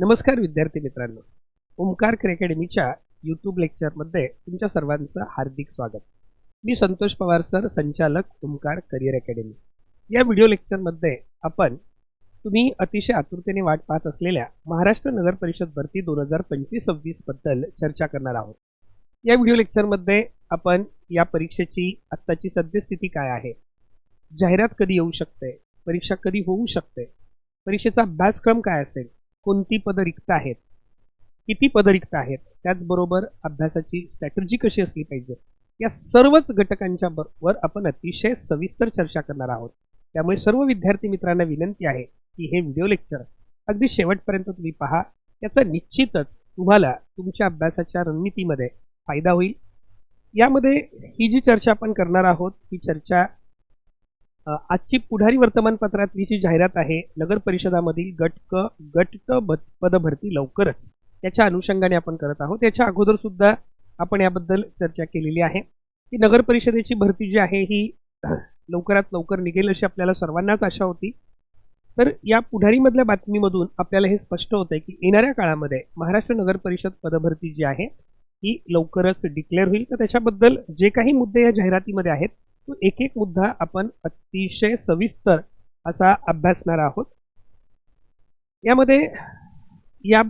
नमस्कार विद्यार्थी मित्रांनो. ओंकार अकॅडमीच्या यूट्यूब लेक्चरमध्ये तुमच्या सर्वांचं हार्दिक स्वागत. मी संतोष पवार सर संचालक ओंकार करिअर अकॅडमी या व्हिडिओ लेक्चरमध्ये आपण तुम्ही अतिशय आतुरतेने वाट पाहत असलेल्या महाराष्ट्र नगर परिषद भरती दोन हजार पंचवीस सव्वीसबद्दल चर्चा करणार आहोत. या व्हिडिओ लेक्चरमध्ये आपण या परीक्षेची आत्ताची सद्यस्थिती काय आहे? जाहिरात कधी येऊ शकते? परीक्षा कधी होऊ शकते? परीक्षेचा अभ्यासक्रम काय असेल? कोणती पदं रिक्त आहेत? किती पदं रिक्त आहेत? त्याचबरोबर अभ्यासाची स्ट्रॅटर्जी कशी असली पाहिजे? या सर्वच घटकांच्या बरोबर आपण अतिशय सविस्तर चर्चा करणार आहोत. त्यामुळे सर्व विद्यार्थी मित्रांना विनंती आहे की हे व्हिडिओ लेक्चर अगदी शेवटपर्यंत तुम्ही पहा. याचा निश्चितच तुम्हाला तुमच्या अभ्यासाच्या रणनीतीमध्ये फायदा होईल. यामध्ये ही जी चर्चा आपण करणार आहोत ही चर्चा आजची पुढारी वर्तमानपत्रातली जी जाहिरात आहे नगर परिषदामधील गट क गट क पदभरती लवकरच. त्याच्या अनुषंगाने आपण करत आहोत. त्याच्या अगोदर सुद्धा आपण याबद्दल चर्चा केलेली आहे. की नगर परिषदेची भरती जी आहे ही लवकरात लवकर निघेल अशी आपल्याला सर्वांनाच आशा होती. तर या पुढारीमधल्या बातमीमधून आपल्याला हे स्पष्ट होतंय की येणाऱ्या काळामध्ये महाराष्ट्र नगर परिषद पदभरती जी आहे ही लवकरच डिक्लेअर होईल. तर त्याच्याबद्दल जे काही मुद्दे या जाहिरातीमध्ये आहेत एक एक मुद्दा आपण अतिशय सविस्तर असा अभ्यासणार आहोत. यामध्ये या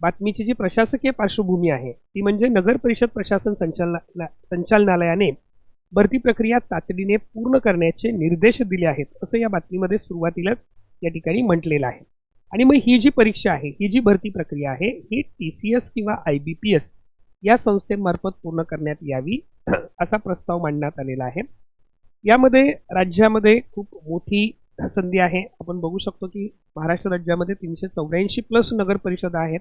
बातमीची जी प्रशासकीय पार्श्वभूमी आहे ती म्हणजे नगर परिषद प्रशासन संचालना संचालनालयाने भरती प्रक्रिया तातडीने पूर्ण करण्याचे निर्देश दिले आहेत असं या बातमीमध्ये सुरुवातीलाच या ठिकाणी म्हटलेलं आहे. आणि मग ही जी परीक्षा आहे ही जी भरती प्रक्रिया आहे ही टी सी एस किंवा आय बी पी एस या संस्थेमार्फत पूर्ण करण्यात यावी असा प्रस्ताव मांडण्यात आलेला आहे. यामध्ये राज्यामध्ये खूप मोठी संधी आहे. आपण बघू शकतो की महाराष्ट्र राज्यामध्ये तीनशे चौऱ्याऐंशी प्लस नगरपरिषदा आहेत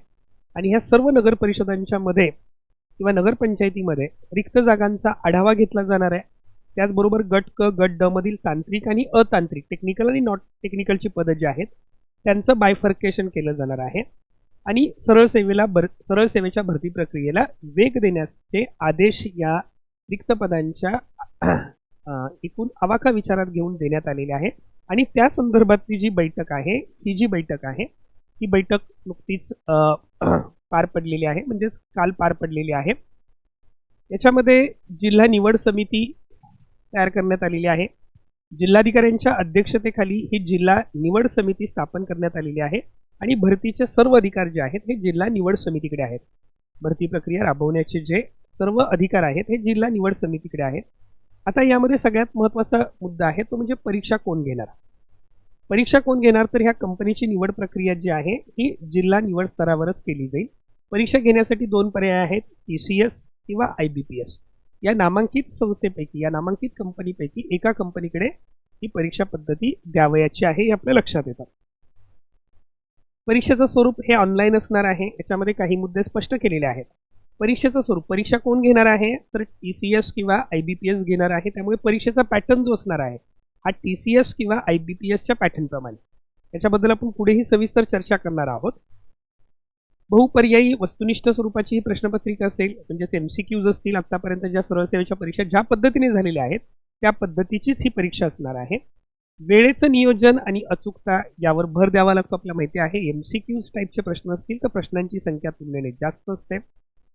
आणि ह्या सर्व नगरपरिषदांच्या मध्ये किंवा नगरपंचायतीमध्ये रिक्त जागांचा आढावा घेतला जाणार आहे. त्याचबरोबर गट क गट ड मधील तांत्रिक आणि अतांत्रिक टेक्निकल आणि नॉट टेक्निकलची पदं जी आहेत त्यांचं बायफर्केशन केलं जाणार आहे. आणि सरळ सेवेला भर सरळ सेवेच्या भरती प्रक्रियेला वेग देण्याचे आदेश या रिक्त पदांच्या एकूण आवाका विचारात घेऊन देण्यात आलेले आहे. आणि त्या संदर्भातली जी बैठक आहे ही जी बैठक आहे ही बैठक नुकतीच पार पडलेली आहे म्हणजेच काल पार पडलेली आहे. याच्यामध्ये जिल्हा निवड समिती तयार करण्यात आलेली आहे. जिल्हाधिकाऱ्यांच्या अध्यक्षतेखाली ही जिल्हा निवड समिती स्थापन करण्यात आलेली आहे. आणि भरतीचे सर्व अधिकार जे आहेत हे जिल्हा निवड समितीकडे आहेत. भरती प्रक्रिया राबवण्याचे जे सर्व अधिकार आहेत हे जिल्हा निवड समितीकडे आहेत. आता यामध्ये सगळ्यात महत्त्वाचा मुद्दा आहे तो म्हणजे परीक्षा कोण घेणार? परीक्षा कोण घेणार? तर ह्या कंपनीची निवड प्रक्रिया जी आहे ही जिल्हा निवड स्तरावरच केली जाईल. परीक्षा घेण्यासाठी दोन पर्याय आहेत टी सी एस किंवा आय बी पी एस या नामांकित संस्थेपैकी या नामांकित कंपनीपैकी एका कंपनीकडे ही परीक्षा पद्धती द्यावयाची आहे हे आपल्या लक्षात येतात परीक्षेचं स्वरूप हे ऑनलाईन असणार आहे याच्यामध्ये काही मुद्दे स्पष्ट केलेले आहेत. परीक्षेचं स्वरूप. परीक्षा कोण घेणार आहे? तर टी सी एस किंवा आय बी पी एस घेणार आहे. त्यामुळे परीक्षेचा पॅटर्न जो असणार आहे हा टी सी एस किंवा आय बी पी एसच्या पॅटर्नप्रमाणे याच्याबद्दल आपण पुढेही सविस्तर चर्चा करणार आहोत. बहुपर्यायी वस्तुनिष्ठ स्वरूपाची ही प्रश्नपत्रिका असेल म्हणजेच एम सी क्यूज असतील आत्तापर्यंत ज्या सरळसेवेच्या परीक्षा ज्या पद्धतीने झालेल्या आहेत त्या पद्धतीचीच ही परीक्षा असणार आहे. वेळेचं नियोजन आणि अचूकता यावर भर द्यावा लागतो आपल्याला माहिती आहे. एम सी क्यूज टाईपचे प्रश्न असतील तर प्रश्नांची संख्या तुलनेने जास्त असते.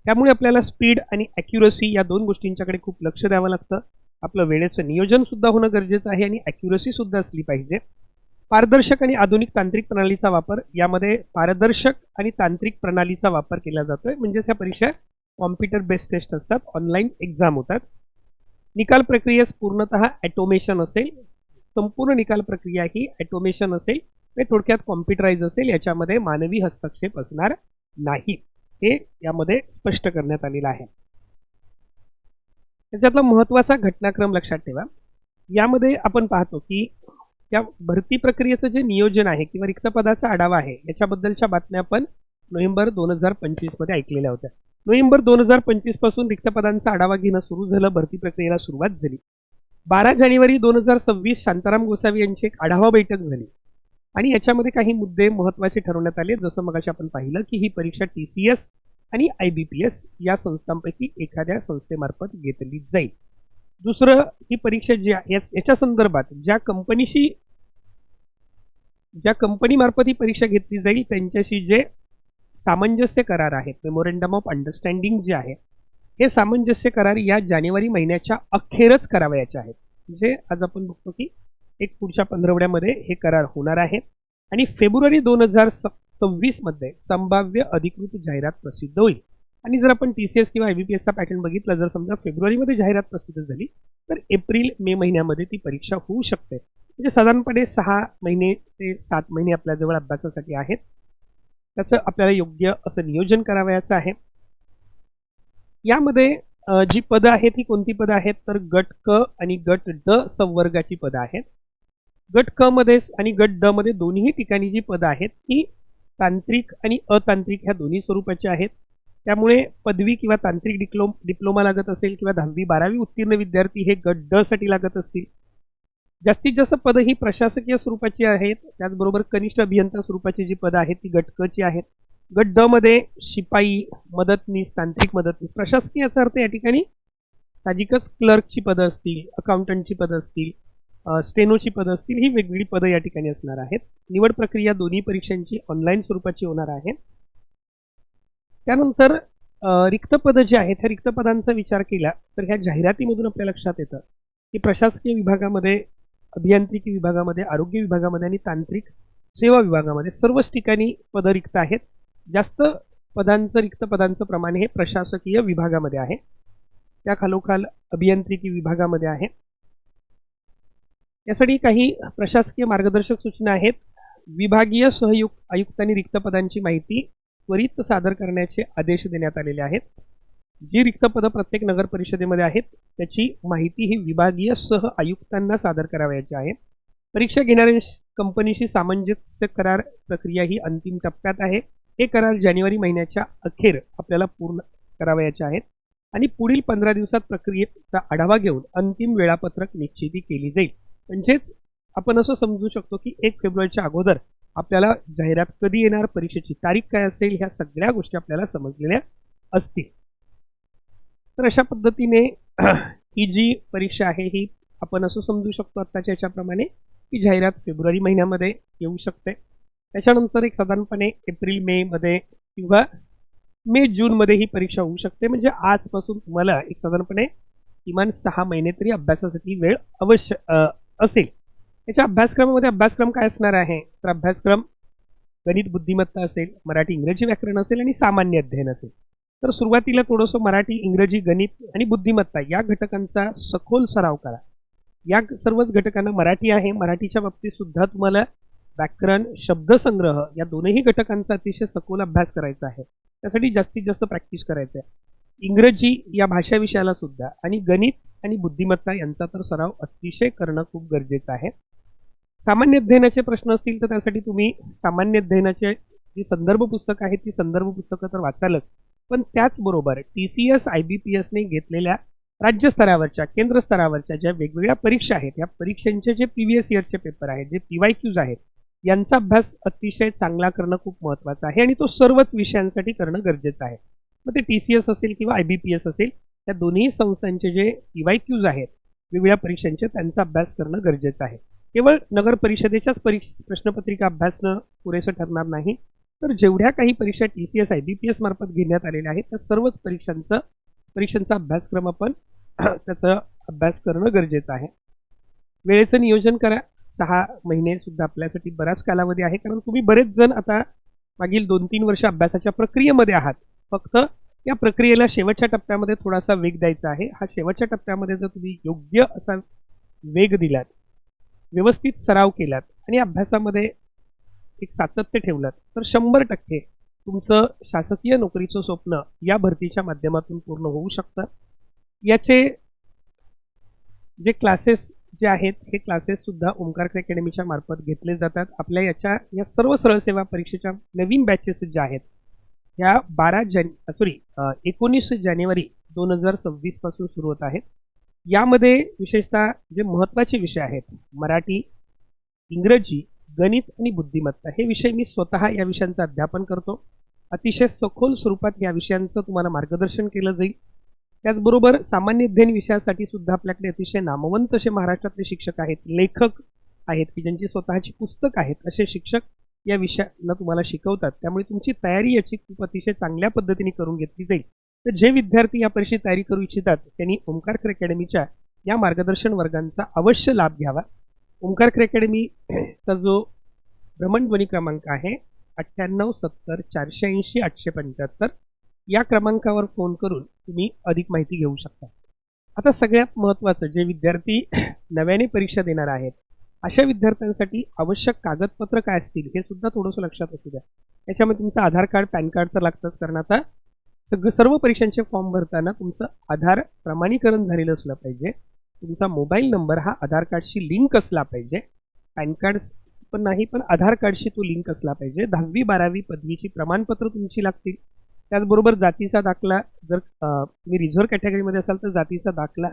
त्यामुळे आपल्याला स्पीड आणि ॲक्युरसी या दोन गोष्टींच्याकडे खूप लक्ष द्यावं लागतं. आपलं वेळेचं नियोजन सुद्धा होणं गरजेचं आहे आणि ॲक्युरसीसुद्धा असली पाहिजे. पारदर्शक आणि आधुनिक तांत्रिक प्रणालीचा वापर यामध्ये पारदर्शक आणि तांत्रिक प्रणालीचा वापर केला जातो आहे म्हणजेच ह्या परीक्षा कॉम्प्युटर बेस्ड टेस्ट असतात. ऑनलाईन एक्झाम होतात. निकाल प्रक्रियेस पूर्णतः ॲटोमेशन असेल. संपूर्ण निकाल प्रक्रिया ही ॲटोमेशन असेल. ते थोडक्यात कॉम्प्युटराईज असेल. याच्यामध्ये मानवी हस्तक्षेप असणार नाही. हे यामध्ये स्पष्ट करण्यात आलेलं आहे. त्याच्यातला महत्त्वाचा घटनाक्रम लक्षात ठेवा. यामध्ये आपण पाहतो की त्या भरती प्रक्रियेचं जे नियोजन आहे किंवा रिक्त पदाचा आढावा आहे याच्याबद्दलच्या बातम्या आपण नोव्हेंबर दोन हजार पंचवीसमध्ये ऐकलेल्या होत्या. नोव्हेंबर दोन हजार पंचवीसपासून रिक्त पदांचा आढावा घेणं सुरू झालं भरती प्रक्रियेला सुरुवात झाली. बारा जानेवारी दोन हजार सव्वीस शांताराम गोसावी यांची एक आढावा बैठक झाली. आणि याच्यामध्ये काही मुद्दे महत्त्वाचे ठरवण्यात आले. जसं मगाशी आपण पाहिलं की ही परीक्षा टी सी एस आणि आय बी पी एस या संस्थांपैकी एखाद्या संस्थेमार्फत घेतली जाईल. दुसरं ही परीक्षा जी आहे याच्या संदर्भात ज्या कंपनीशी ज्या कंपनीमार्फत ही परीक्षा घेतली जाईल त्यांच्याशी जे सामंजस्य करार आहेत मेमोरेंडम ऑफ अंडरस्टँडिंग जे आहे हे सामंजस्य करार या जानेवारी महिन्याच्या अखेरच करावयाचे आहेत. म्हणजे आज आपण बघतो की एक पुढच्या पंधरवड्यामध्ये हे करार होणार आहे. आणि फेब्रुवारी दोन हजार सव्वीसमध्ये संभाव्य अधिकृत जाहिरात प्रसिद्ध होईल. आणि जर आपण टी सी एस किंवा आय बी पी एसचा पॅटर्न बघितला जर समजा फेब्रुवारीमध्ये जाहिरात प्रसिद्ध झाली तर एप्रिल मे महिन्यामध्ये ती परीक्षा होऊ शकते. म्हणजे साधारणपणे सहा महिने ते सात महिने आपल्याजवळ अभ्यासासाठी आहेत. त्याचं आपल्याला योग्य असं नियोजन करावयाचं आहे. यामध्ये जी पदं आहेत ही कोणती पदं आहेत? तर गट क आणि गट ड संवर्गाची पदं आहेत. गट क मध्ये आणि गट ड मध्ये दोन्ही ठिकाणी जी पदं आहेत ती तांत्रिक आणि अतांत्रिक ह्या दोन्ही स्वरूपाची आहेत. त्यामुळे पदवी किंवा तांत्रिक डिप्लोम डिप्लोमा लागत असेल किंवा दहावी बारावी उत्तीर्ण विद्यार्थी हे गट ड साठी लागत असतील. जास्तीत जास्त पदं ही प्रशासकीय स्वरूपाची आहेत त्याचबरोबर कनिष्ठ अभियंता स्वरूपाची जी पदं आहेत ती गट क ची आहेत. गट ड मध्ये शिपाई मदतनीस तांत्रिक मदतनीस प्रशासकीय याचा अर्थ या ठिकाणी साहजिकच क्लर्कची पदं असतील अकाउंटंटची पदं असतील स्टेनोची पदं असतील ही वेगवेगळी पदं या ठिकाणी असणार आहेत. निवड प्रक्रिया दोन्ही परीक्षांची ऑनलाईन स्वरूपाची होणार आहे. त्यानंतर रिक्त पदं जी आहेत ह्या रिक्त पदांचा विचार केला तर ह्या जाहिरातीमधून आपल्या लक्षात येतं की प्रशासकीय विभागामध्ये अभियांत्रिकी विभागामध्ये आरोग्य विभागामध्ये आणि तांत्रिक सेवा विभागामध्ये सर्वच ठिकाणी पदं रिक्त आहेत. जास्त पदांचं रिक्त पदांचं प्रमाण हे प्रशासकीय विभागामध्ये आहे. त्या खालोखाल अभियांत्रिकी विभागामध्ये आहे. यासाठी काही प्रशासकीय मार्गदर्शक सूचना आहेत. विभागीय सहयुक्त आयुक्तांनी रिक्त पदांची माहिती त्वरित सादर करण्याचे आदेश देण्यात आलेले आहेत. जी रिक्त पदं प्रत्येक नगर परिषदेमध्ये आहेत त्याची माहिती ही विभागीय सह आयुक्तांना सादर करावयाची आहे. परीक्षा घेणाऱ्या कंपनीशी सामंजस्य करार प्रक्रिया ही अंतिम टप्प्यात आहे. हे करार जानेवारी महिन्याच्या अखेर आपल्याला पूर्ण करावयाचे आहेत. आणि पुढील पंधरा दिवसात प्रक्रियेचा आढावा घेऊन अंतिम वेळापत्रक निश्चिती केली जाईल. म्हणजेच आपण असं समजू शकतो की एक फेब्रुवारीच्या अगोदर आपल्याला जाहिरात कधी येणार परीक्षेची तारीख काय असेल ह्या सगळ्या गोष्टी आपल्याला समजलेल्या असतील. तर अशा पद्धतीने ही जी परीक्षा आहे ही आपण असं समजू शकतो आत्ताच्या याच्याप्रमाणे की जाहिरात फेब्रुवारी महिन्यामध्ये येऊ शकते. त्याच्यानंतर एक साधारणपणे एप्रिल मे मध्ये किंवा मे जूनमध्ये ही परीक्षा होऊ शकते. म्हणजे आजपासून तुम्हाला एक साधारणपणे किमान सहा महिने तरी अभ्यासासाठी वेळ अवश्य असेल. याच्या अभ्यासक्रमामध्ये अभ्यासक्रम काय असणार आहे? तर अभ्यासक्रम गणित बुद्धिमत्ता असेल मराठी इंग्रजी व्याकरण असेल आणि सामान्य अध्ययन असेल. तर सुरुवातीला थोडंसं मराठी इंग्रजी गणित आणि बुद्धिमत्ता या घटकांचा सखोल सराव करा. या सर्वच घटकांना मराठी आहे. मराठीच्या बाबतीत सुद्धा तुम्हाला व्याकरण शब्दसंग्रह या दोनही घटकांचा अतिशय सखोल अभ्यास करायचा आहे. त्यासाठी जास्तीत जास्त प्रॅक्टिस करायचं आहे इंग्रजी या भाषा विषयाला सुद्धा आणि गणित आणि बुद्धिमत्ता यांचा तर सराव अतिशय करणं खूप गरजेचं आहे. सामान्य अध्ययनाचे प्रश्न असतील तर त्यासाठी तुम्ही सामान्य अध्ययनाचे जी संदर्भ पुस्तकं आहेत ती संदर्भ पुस्तकं तर वाचालच. पण त्याचबरोबर T C S I B P एसने घेतलेल्या राज्य स्तरावरच्या केंद्र स्तरावरच्या ज्या वेगवेगळ्या परीक्षा आहेत या परीक्षांचे जे पी व्हीएस इयरचे पेपर आहेत जे पी वाय क्यूज आहेत यांचा अभ्यास अतिशय चांगला करणं खूप महत्त्वाचं आहे आणि तो सर्वच विषयांसाठी करणं गरजेचं आहे. मग ते टी सी एस असेल किंवा आय बी पी एस असेल त्या दोन्ही संस्थांचे जे पी वाय क्यूज आहेत वेगवेगळ्या परीक्षांचे त्यांचा अभ्यास करणं गरजेचं आहे. केवळ नगर परिषदेच्याच परीक्ष प्रश्नपत्रिका अभ्यासणं पुरेसं ठरणार नाही तर जेवढ्या काही परीक्षा T C S I B P S मार्फत घेण्यात आलेल्या आहेत त्या सर्वच परीक्षांचं परीक्षांचा अभ्यासक्रम आपण त्याचा अभ्यास करणं गरजेचं आहे. वेळेचं नियोजन करा. सहा महिने सुद्धा आपल्यासाठी बराच कालावधी आहे कारण तुम्ही बरेच जण आता मागील दोन तीन वर्ष अभ्यासाच्या प्रक्रियेमध्ये आहात. फक्त या प्रक्रियेला शेवटच्या टप्प्यामध्ये थोडासा वेग द्यायचा आहे. हा शेवटच्या टप्प्यामध्ये जर तुम्ही योग्य असा वेग दिलात व्यवस्थित सराव केलात आणि अभ्यासामध्ये एक सातत्य ठेवलं तर शंभर टक्के तुमचं शासकीय नोकरीचं स्वप्न या भरतीच्या माध्यमातून पूर्ण होऊ शकतं. याचे जे क्लासेस जे आहेत हे क्लासेससुद्धा सुद्धा अकॅडमीच्या मार्फत घेतले जातात. आपल्या याच्या या सर्व सरळ सेवा परीक्षेच्या नवीन बॅचेस ज्या आहेत ह्या बारा जान सॉरी एकोणीस जानेवारी दोन हजार सव्वीसपासून सुरू होत आहेत. यामध्ये विशेषतः जे महत्त्वाचे विषय आहेत मराठी इंग्रजी गणित आणि बुद्धिमत्ता हे विषय मी स्वतः या विषयांचं अध्यापन करतो. अतिशय सखोल स्वरूपात या विषयांचं तुम्हाला मार्गदर्शन केलं जाईल. त्याचबरोबर सामान्य अध्ययन विषयासाठी सुद्धा आपल्याकडे अतिशय नामवंत असे महाराष्ट्रातले शिक्षक आहेत लेखक आहेत की ज्यांची स्वतःची पुस्तक आहेत असे शिक्षक या विषयाला तुम्हाला शिकवतात. त्यामुळे तुमची तयारी याची खूप अतिशय चांगल्या पद्धतीने करून घेतली जाईल. तर जे विद्यार्थी या परीक्षेत तयारी करू इच्छितात त्यांनी ओंकारकर अकॅडमीच्या या मार्गदर्शन वर्गांचा अवश्य लाभ घ्यावा. ओंकारकर अकॅडमीचा जो भ्रमणध्वनी क्रमांक आहे अठ्ठ्याण्णव सत्तर चारशे ऐंशी आठशे पंच्याहत्तर या क्रमांकावर फोन करून तुम्ही अधिक माहिती घेऊ शकता. आता सगळ्यात महत्त्वाचं जे विद्यार्थी नव्याने परीक्षा देणार आहेत अशा विद्यार्थ्यांसाठी आवश्यक कागदपत्र काय असतील हे सुद्धा थोडंसं लक्षात असू द्या. याच्यामध्ये तुमचं आधार कार्ड पॅन कार्ड तर लागतंच कारण आता सगळं सर्व परीक्षांचे फॉर्म भरताना तुमचं आधार प्रमाणीकरण झालेलं असलं पाहिजे. तुमचा मोबाईल नंबर हा आधार कार्डशी लिंक असला पाहिजे. पॅन कार्ड पण नाही पण आधार कार्डशी तो लिंक असला पाहिजे. दहावी बारावी पदवीची प्रमाणपत्र तुमची लागतील. त्याचबरोबर जातीचा दाखला जर तुम्ही रिझर्व्ह कॅटेगरीमध्ये असाल तर जातीचा दाखला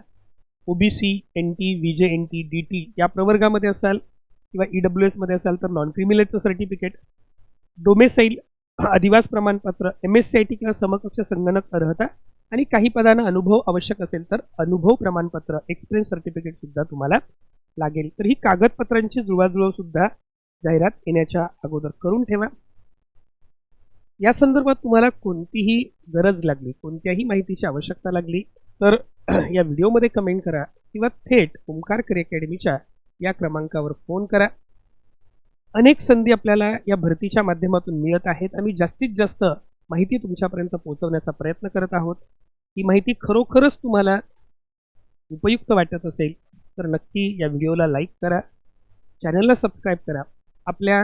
OBC N T V J N T D T या प्रवर्गामध्ये असाल किंवा ई डब्ल्यू एसमध्ये असाल तर नॉन क्रिमिलेटचं सर्टिफिकेट डोमेसाईल अधिवास प्रमाणपत्र M S C I T किंवा समकक्ष संगणक अर्हता आणि काही पदांना अनुभव आवश्यक असेल तर अनुभव प्रमाणपत्र एक्सपिरियन्स सर्टिफिकेट सुद्धा तुम्हाला लागेल. तर ही कागदपत्रांची जुळवाजुळव सुद्धा जाहिरात येण्याच्या अगोदर करून ठेवा. या संदर्भात तुम्हाला कोणतीही गरज लागली कोणत्याही माहितीची आवश्यकता लागली तर या व्हिडिओमध्ये कमेंट करा किंवा थेट ओंकार करी अकॅडमीच्या या क्रमांकावर फोन करा. अनेक संधी आपल्याला या भरतीच्या माध्यमातून मिळत आहेत. आम्ही जास्तीत जास्त माहिती तुमच्यापर्यंत पोहोचवण्याचा प्रयत्न करत आहोत. ही माहिती खरोखरच तुम्हाला उपयुक्त वाटत असेल तर नक्की या व्हिडिओला लाईक करा. चॅनलला सबस्क्राईब करा. आपल्या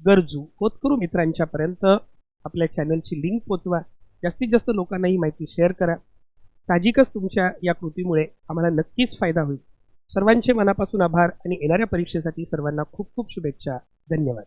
गरजू होतकरू मित्रांच्यापर्यंत आपल्या चॅनलची लिंक पोचवा. जास्तीत जास्त लोकांना ही माहिती शेअर करा. साहजिकच तुमच्या या कृतीमुळे आम्हाला नक्कीच फायदा होईल. सर्वांचे मनापासून आभार आणि येणाऱ्या परीक्षेसाठी सर्वांना खूप खूप शुभेच्छा. धन्यवाद.